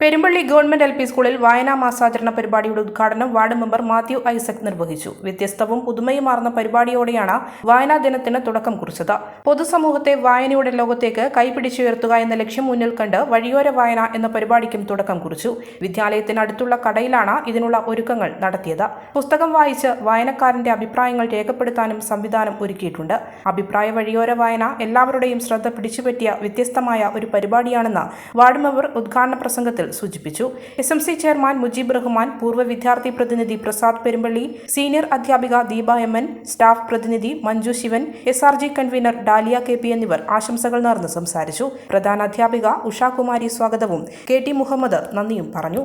Perumpally government L P സ്കൂളിൽ വായനാ മാസാചരണ പരിപാടിയുടെ ഉദ്ഘാടനം വാർഡ് മെമ്പർ മാത്യു ഐസക് നിർവഹിച്ചു. വ്യത്യസ്തവും പുതുമയുമാർന്ന പരിപാടിയോടെയാണ് വായനാ ദിനത്തിന് തുടക്കം കുറിച്ചത്. പൊതുസമൂഹത്തെ വായനയുടെ ലോകത്തേക്ക് കൈപിടിച്ചുയർത്തുക എന്ന ലക്ഷ്യം മുന്നിൽ കണ്ട് വഴിയോര വായന എന്ന പരിപാടിക്കും തുടക്കം കുറിച്ചു. വിദ്യാലയത്തിനടുത്തുള്ള കടയിലാണ് ഇതിനുള്ള ഒരുക്കങ്ങൾ നടത്തിയത്. പുസ്തകം വായിച്ച് വായനക്കാരന്റെ അഭിപ്രായങ്ങൾ രേഖപ്പെടുത്താനും സംവിധാനം ഒരുക്കിയിട്ടുണ്ട്. അഭിപ്രായ വഴിയോര വായന എല്ലാവരുടെയും ശ്രദ്ധ പിടിച്ചുപറ്റിയ വ്യത്യസ്തമായ ഒരു പരിപാടിയാണെന്ന് വാർഡ് മെമ്പർ ഉദ്ഘാടന പ്രസംഗത്തിൽ സൂചിപ്പിച്ചു. S M C chairman Mujeeb Rahman പൂർവ വിദ്യാർത്ഥി പ്രതിനിധി പ്രസാദ് പെരുമ്പള്ളി സീനിയർ അധ്യാപിക ദീപ എം എൻ സ്റ്റാഫ് പ്രതിനിധി Manju Sivan S R G convener Dalia K P എന്നിവർ ആശംസകൾ നേർന്ന് സംസാരിച്ചു. പ്രധാന അധ്യാപിക ഉഷാകുമാരി സ്വാഗതവും. കെ ടി മുഹമ്മദ് നന്ദിയും പറഞ്ഞു.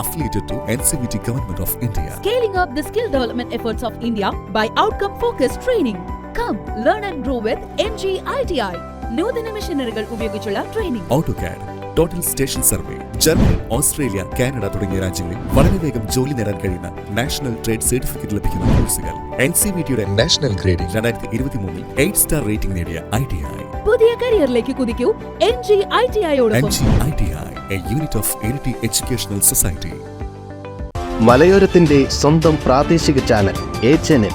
Affiliated to N C V T government of India scaling up the skill development efforts of India by outcome focus training cum learn and grow with M G I T I നൂതന മെഷീനറികൾ ഉപയോഗിച്ചുള്ള training AutoCAD total station survey Germany Australia Canada തുടങ്ങിയ രാജ്യങ്ങളിൽ വളരെ വേഗം ജോലി നേടാൻ കഴിയുന്ന നാഷണൽ ട്രേഡ് സർട്ടിഫിക്കറ്റ് ലഭിക്കുന്ന കോഴ്സുകൾ. എൻ സി വി ടിയുടെ നാഷണൽ ഗ്രേഡിംഗ് രണ്ടായിരത്തി ഇരുപത്തി മൂന്നിൽ എയ്റ്റ് സ്റ്റാർ റേറ്റിംഗ് നേടിയ ഐ ടി ഐ. പുതിയ കരിയറിലേക്ക് കുതിക്കൂ N G I T N ഐയോടൊപ്പം G I T I a unit of unity educational society മലയോരത്തിന്റെ സ്വന്തം പ്രാദേശിക ചാനൽ എ ചാനൽ.